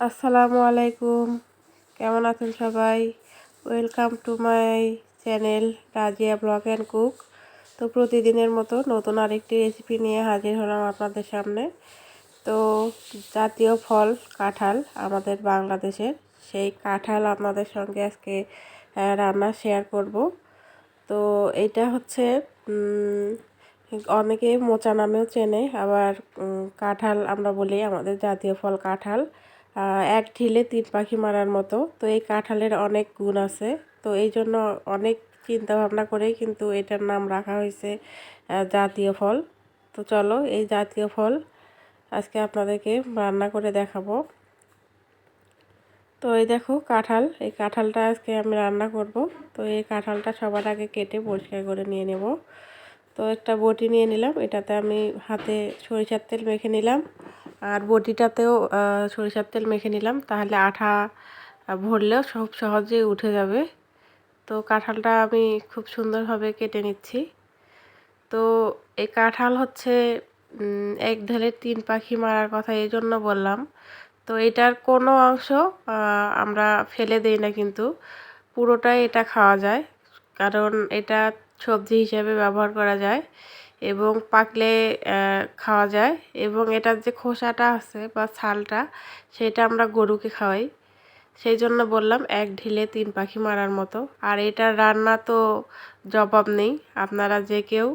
আসসালামু আলাইকুম। কেমন আছেন সবাই? Welcome to my channel Razia blog and cook তো প্রতিদিনের মতো নতুন আরেকটি রেসিপি নিয়ে হাজির হলাম আপনাদের সামনে। তো জাতীয় ফল কাঁঠাল আমাদের বাংলাদেশের। সেই কাঁঠাল আপনাদের সঙ্গে আজকে রান্না শেয়ার করব। তো এটা হচ্ছে অনেকে মোচা নামেও চেনে। আবার কাঁঠাল আমরা বলি আমাদের জাতীয় ফল কাঁঠাল। এক ঢিলে তিন পাখি মারার মতো। তো এই কাঁঠালের অনেক গুণ আছে। তো এই জন্য অনেক চিন্তা ভাবনা করেই কিন্তু এটার নাম রাখা হয়েছে জাতীয় ফল। তো চলো এই জাতীয় ফল আজকে আপনাদেরকে রান্না করে দেখাবো। তো এই দেখো কাঁঠাল, এই কাঁঠালটা আজকে আমি রান্না করব। তো এই কাঁঠালটা সবার আগে কেটে পরিষ্কার করে নিয়ে নেব। তো একটা বটি নিয়ে নিলাম, এটাতে আমি হাতে সরিষার তেল মেখে নিলাম। আর বটিটাতেও সরিষার তেল মেখে নিলাম। তাহলে আঠা ভরলেও সব সহজেই উঠে যাবে। তো কাঁঠালটা আমি খুব সুন্দরভাবে কেটে নিচ্ছি। তো এই কাঁঠাল হচ্ছে এক ঢেলে তিন পাখি মারার কথা এই জন্য বললাম। তো এটার কোনো অংশ আমরা ফেলে দেই না কিন্তু। পুরোটাই এটা খাওয়া যায়। কারণ এটা সবজি হিসেবে ব্যবহার করা যায়। এবং পাকলে খাওয়া যায় এবং এটার যে খোসাটা আছে বা ছালটা, সেটা আমরা গরুকে খাওয়াই। সেই জন্য বললাম এক ঢিলে তিন পাখি মারার মতো। আর এটার রান্না তো জবাব নেই। আপনারা যে কেউ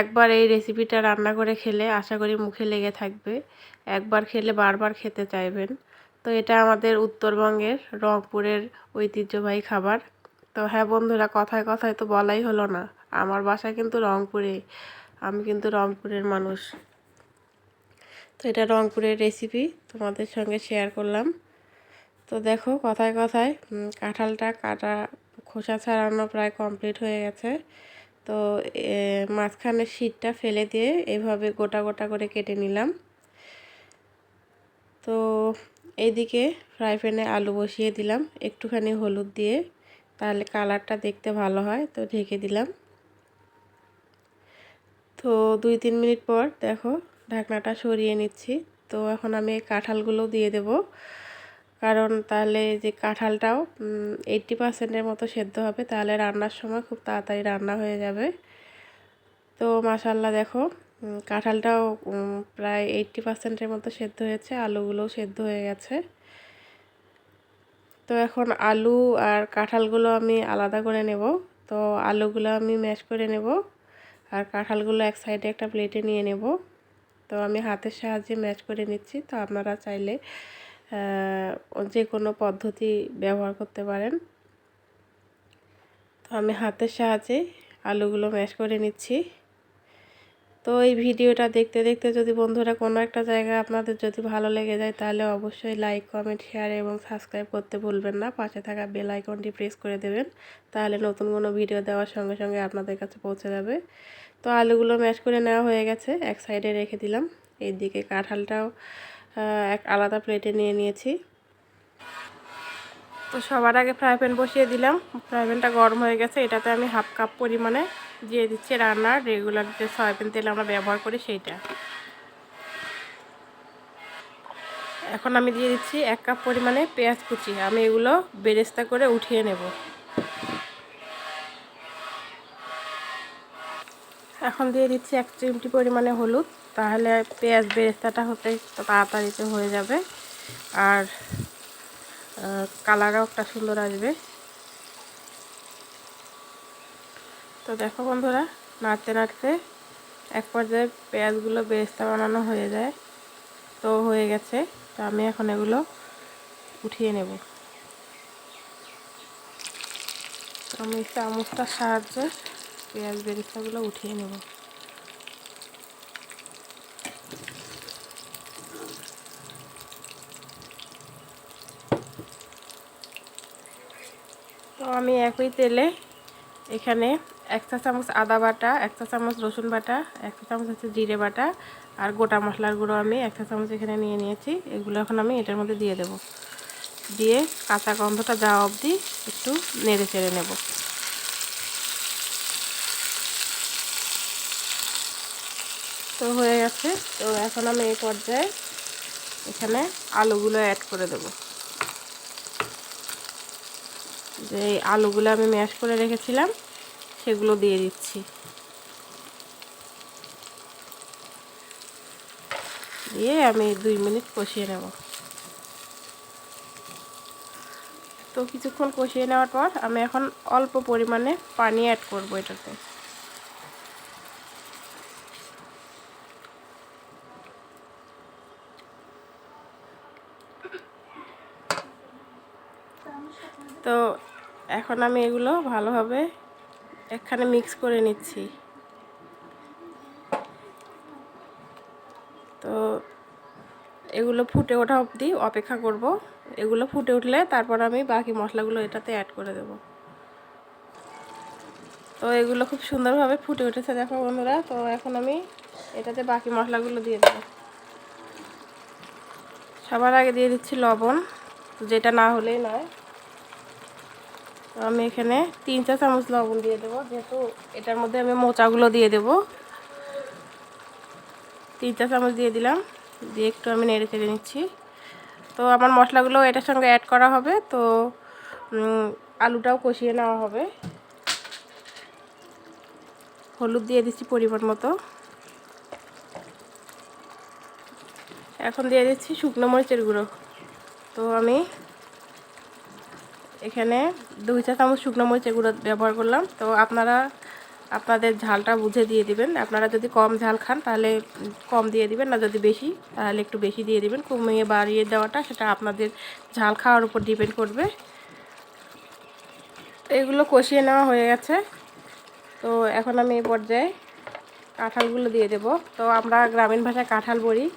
একবার এই রেসিপিটা রান্না করে খেলে আশা করি মুখে লেগে থাকবে। একবার খেলে বারবার খেতে চাইবেন। তো এটা আমাদের উত্তরবঙ্গের রংপুরের ঐতিহ্যবাহী খাবার। তো হ্যাঁ বন্ধুরা, কথায় কথায় তো বলাই হলো না। আমার বাসা কিন্তু রংপুরে, আমি কিন্তু রংপুরের মানুষ। তো এটা রংপুরের রেসিপি তোমাদের সঙ্গে শেয়ার করলাম। তো দেখো কথায় কথায় কাঁঠালটা কাটা, খোসা ছাড়ানো প্রায় কমপ্লিট হয়ে গেছে। তো মাঝখানের শীতটা ফেলে দিয়ে এভাবে গোটা গোটা করে কেটে নিলাম। তো এইদিকে ফ্রাই প্যানে আলু বসিয়ে দিলাম, একটুখানি হলুদ দিয়ে। তাহলে কালারটা দেখতে ভালো হয়, তো ঢেকে দিলাম। তো দুই, তিন মিনিট পর দেখো ঢাকনাটা সরিয়ে নিচ্ছি। তো এখন আমি কাঁঠালগুলো দিয়ে দেব। কারণ তাহলে যে কাঁঠালটাও এইটটি পার্সেন্টের মতো সেদ্ধ হবে, তাহলে রান্নার সময় খুব তাড়াতাড়ি রান্না হয়ে যাবে। তো মাসাল্লা দেখো কাঁঠালটাও প্রায় এইটটি পার্সেন্টের মতো সেদ্ধ হয়েছে, আলুগুলোও সেদ্ধ হয়ে গেছে। তো এখন আলু আর কাঁঠালগুলো আমি আলাদা করে নেব। তো আলুগুলো আমি ম্যাশ করে নেব। আর কাঁঠালগুলো এক সাইডে একটা প্লেটে নিয়ে নেব। তো আমি হাতের সাহায্যে ম্যাচ করে নিচ্ছি। তো আপনারা চাইলে যে কোনো পদ্ধতি ব্যবহার করতে পারেন। তো আমি হাতের সাহায্যে আলুগুলো ম্যাশ করে নিচ্ছি। তো এই ভিডিওটা দেখতে দেখতে যদি বন্ধুরা কোনো একটা জায়গায় আপনাদের যদি ভালো লেগে যায়, তাহলে অবশ্যই লাইক কমেন্ট শেয়ার এবং সাবস্ক্রাইব করতে ভুলবেন না। পাশে থাকা বেল আইকনটি প্রেস করে দেবেন, তাহলে নতুন কোনো ভিডিও দেওয়ার সঙ্গে সঙ্গে আপনাদের কাছে পৌঁছে যাবে। তো আলুগুলো ম্যাশ করে নেওয়া হয়ে গেছে, এক সাইডে রেখে দিলাম। এইদিকে কাঁঠালটাও এক আলাদা প্লেটে নিয়ে নিয়েছি। তো সবার আগে ফ্রাই প্যান বসিয়ে দিলাম। ফ্রাই প্যানটা গরম হয়ে গেছে। এটাতে আমি হাফ কাপ পরিমাণে দিয়ে দিচ্ছি রান্নার রেগুলার যে সয়াবিন তেল আমরা ব্যবহার করি সেইটা। এখন আমি দিয়ে দিচ্ছি এক কাপ পরিমাণে পেঁয়াজ কুচি। আমি এগুলো বেরেস্তা করে উঠিয়ে নেব। এখন দিয়ে দিচ্ছি এক চিমটি পরিমাণে হলুদ। তাহলে পেঁয়াজ বেরেস্তাটা হতে তাড়াতাড়িতে হয়ে যাবে। আর কালারও একটা সুন্দর আসবে। তো দেখো বন্ধুরা, নাড়তে নাড়তে এক পর্যায়ে পেঁয়াজগুলো বেরেস্তা বানানো হয়ে যায়। তো হয়ে গেছে, তো আমি এখন এগুলো উঠিয়ে নেব। আমি চামচটার সাহায্যে পেঁয়াজ বেরেস্তাগুলো উঠিয়ে নেব। আমি একই তেলে এখানে এক চা চামচ আদা বাটা, এক চা চামচ রসুন বাটা, এক চা চামচ হচ্ছে জিরে বাটা আর গোটা মশলার গুঁড়ো আমি এক চা চামচ এখানে নিয়ে নিয়েছি। এগুলো এখন আমি এটার মধ্যে দিয়ে দেব। দিয়ে কাঁচা গন্ধটা যাওয়া অবধি একটু নেড়ে চেড়ে নেব। তো হয়ে গেছে। তো এখন আমি এই পর্যায়ে এখানে আলুগুলো অ্যাড করে দেব। যে আলুগুলো আমি ম্যাশ করে রেখেছিলাম, সেগুলো দিয়ে দিচ্ছি। দিয়ে আমি দুই মিনিট কষিয়ে নেব। তো কিছুক্ষণ কষিয়ে নেওয়ার পর আমি এখন অল্প পরিমাণে পানি অ্যাড করব এটাতে। তো এখন আমি এগুলো ভালোভাবে এখানে মিক্স করে নিচ্ছি। তো এগুলো ফুটে ওঠা অবধি অপেক্ষা করব। এগুলো ফুটে উঠলে তারপর আমি বাকি মশলাগুলো এটাতে অ্যাড করে দেব। তো এগুলো খুব সুন্দরভাবে ফুটে উঠেছে দেখো বন্ধুরা। তো এখন আমি এটাতে বাকি মশলাগুলো দিয়ে দেবো। সবার আগে দিয়ে দিচ্ছি লবণ, যেটা না হলেই নয়। আমি এখানে তিন চা চামচ লবণ দিয়ে দেবো। যেহেতু এটার মধ্যে আমি মোচাগুলো দিয়ে দেবো। তিন চা চামচ দিয়ে দিলাম। দিয়ে একটু আমি নেড়ে চেড়ে নিচ্ছি। তো আমার মশলাগুলো এটার সঙ্গে অ্যাড করা হবে। তো আলুটাও কষিয়ে নেওয়া হবে। হলুদ দিয়ে দিচ্ছি পরিমাণ মতো। এখন দিয়ে দিচ্ছি শুকনো মরিচের গুঁড়ো। তো আমি এখানে দুই চা চামচ শুকনো মরিচ এগুলো ব্যবহার করলাম। তো আপনারা, আপনাদের ঝালটা বুঝে দিয়ে দিবেন। আপনারা যদি কম ঝাল খান, তাহলে কম দিয়ে দিবেন। না যদি বেশি, তাহলে একটু বেশি দিয়ে দিবেন। কমিয়ে বাড়িয়ে দেওয়াটা, সেটা আপনাদের ঝাল খাওয়ার উপর ডিপেন্ড করবে। এগুলো কষিয়ে নেওয়া হয়ে গেছে। তো এখন আমি এই পর্যায়ে কাঁঠালগুলো দিয়ে দেব। তো আমরা গ্রামীণ ভাষায় কাঁঠাল বলি।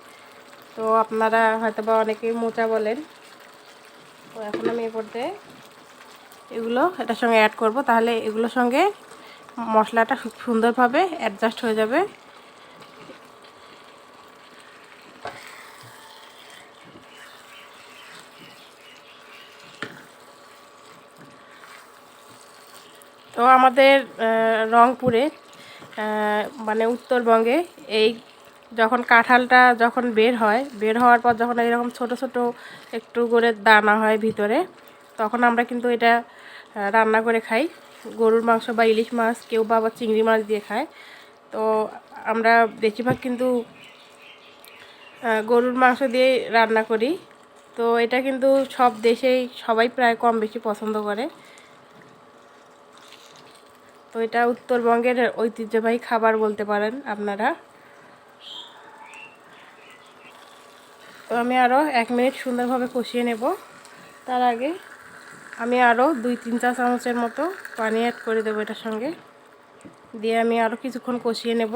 তো আপনারা হয়তো বা অনেকেই মোচা বলেন। তো এখন আমি এই পর্যায়ে এগুলো এটার সঙ্গে অ্যাড করব। তাহলে এগুলোর সঙ্গে মশলাটা খুব সুন্দরভাবে অ্যাডজাস্ট হয়ে যাবে। তো আমাদের রংপুরে মানে উত্তরবঙ্গে এই যখন কাঁঠালটা যখন বের হয়, বের হওয়ার পর যখন এরকম ছোট ছোট একটু করে দানা হয় ভিতরে, তখন আমরা কিন্তু এটা রান্না করে খাই। গরুর মাংস বা ইলিশ মাছ, কেউ বা আবার চিংড়ি মাছ দিয়ে খায়। তো আমরা বেশিরভাগ কিন্তু গরুর মাংস দিয়ে রান্না করি। তো এটা কিন্তু সব দেশেই সবাই প্রায় কম বেশি পছন্দ করে। তো এটা উত্তরবঙ্গের ঐতিহ্যবাহী খাবার বলতে পারেন আপনারা। তো আমি আরও এক মিনিট সুন্দরভাবে কষিয়ে নেব। তার আগে আমি আরও দুই, তিন চা চামচের মতো পানি অ্যাড করে দেবো এটার সঙ্গে। দিয়ে আমি আরও কিছুক্ষণ কষিয়ে নেব।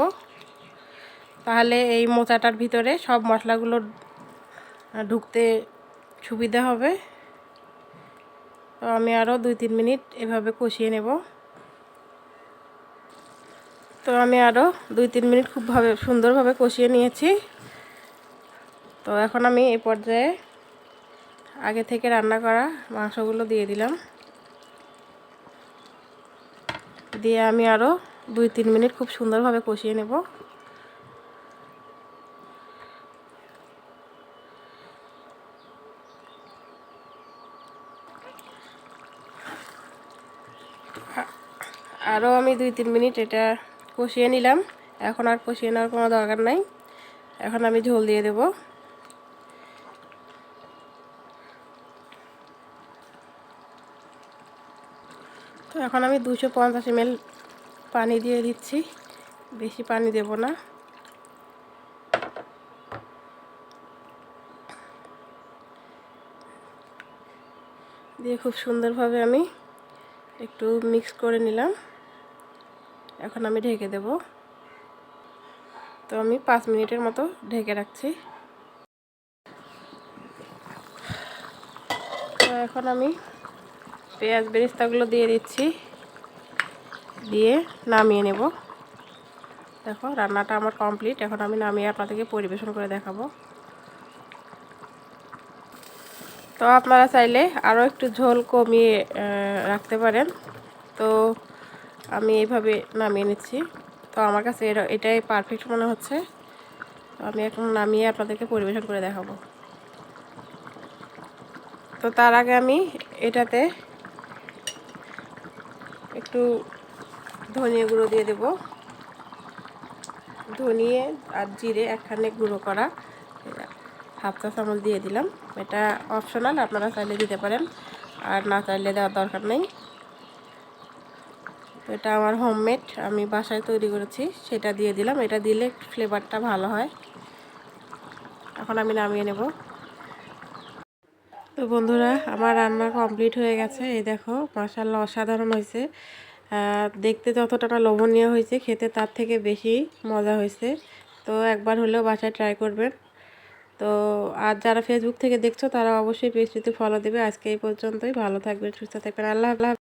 তাহলে এই মোচাটার ভিতরে সব মশলাগুলো ঢুকতে সুবিধা হবে। তো আমি আরও দুই, তিন মিনিট এভাবে কষিয়ে নেব। তো আমি আরও দুই, তিন মিনিট খুবভাবে সুন্দরভাবে কষিয়ে নিয়েছি। তো এখন আমি এই পর্যায়ে আগে থেকে রান্না করা মাংসগুলো দিয়ে দিলাম। দিয়ে আমি আরও দুই তিন মিনিট খুব সুন্দরভাবে কষিয়ে নেব। আরও আমি দুই তিন মিনিট এটা কষিয়ে নিলাম। এখন আর কষিয়ে নেওয়ার কোনো দরকার নাই। এখন আমি ঝোল দিয়ে দেবো। এখন আমি দুশো পঞ্চাশ এম পানি দিয়ে দিচ্ছি। বেশি পানি দেব না। দিয়ে খুব সুন্দরভাবে আমি একটু মিক্স করে নিলাম। এখন আমি ঢেকে দেব। তো আমি পাঁচ মিনিটের মতো ঢেকে রাখছি। তো এখন আমি পেঁয়াজ বেরিস্তাগুলো দিয়ে দিচ্ছি। দিয়ে নামিয়ে নেব। দেখো, রান্নাটা আমার কমপ্লিট। এখন আমি নামিয়ে আপনাদেরকে পরিবেশন করে দেখাবো। তো আপনারা চাইলে আরও একটু ঝোল কমিয়ে রাখতে পারেন। তো আমি এইভাবে নামিয়ে নিচ্ছি। তো আমার কাছে এটাই পারফেক্ট মনে হচ্ছে। আমি এখন নামিয়ে আপনাদেরকে পরিবেশন করে দেখাবো। তো তার আগে আমি এটাতে একটু ধনিয়া গুঁড়ো দিয়ে দেব। ধনিয়ে আর জিরে একখানে গুঁড়ো করা। হাফ চা চামচ দিয়ে দিলাম। এটা অপশনাল আপনারা চাইলে দিতে পারেন। আর না চাইলে দেওয়ার দরকার নেই। এটা আমার হোমমেড আমি বাসায় তৈরি করেছি। সেটা দিয়ে দিলাম। এটা দিলে ফ্লেভারটা ভালো হয়। এখন আমি নামিয়ে নেব। তো বন্ধুরা, আমার রান্না কমপ্লিট হয়ে গেছে। এই দেখো মাসাল্লা অসাধারণ হয়েছে। দেখতে যতটা লোভনীয় হয়েছে, খেতে তার থেকে বেশি মজা হয়েছে। তো একবার হলেও বাসায় ট্রাই করবেন। তো আর যারা ফেসবুক থেকে দেখছ, তারা অবশ্যই পেজটিতে ফলো দেবে। আজকে এই পর্যন্তই। ভালো থাকবেন, সুস্থ থাকবেন। আল্লাহ আল্লাহ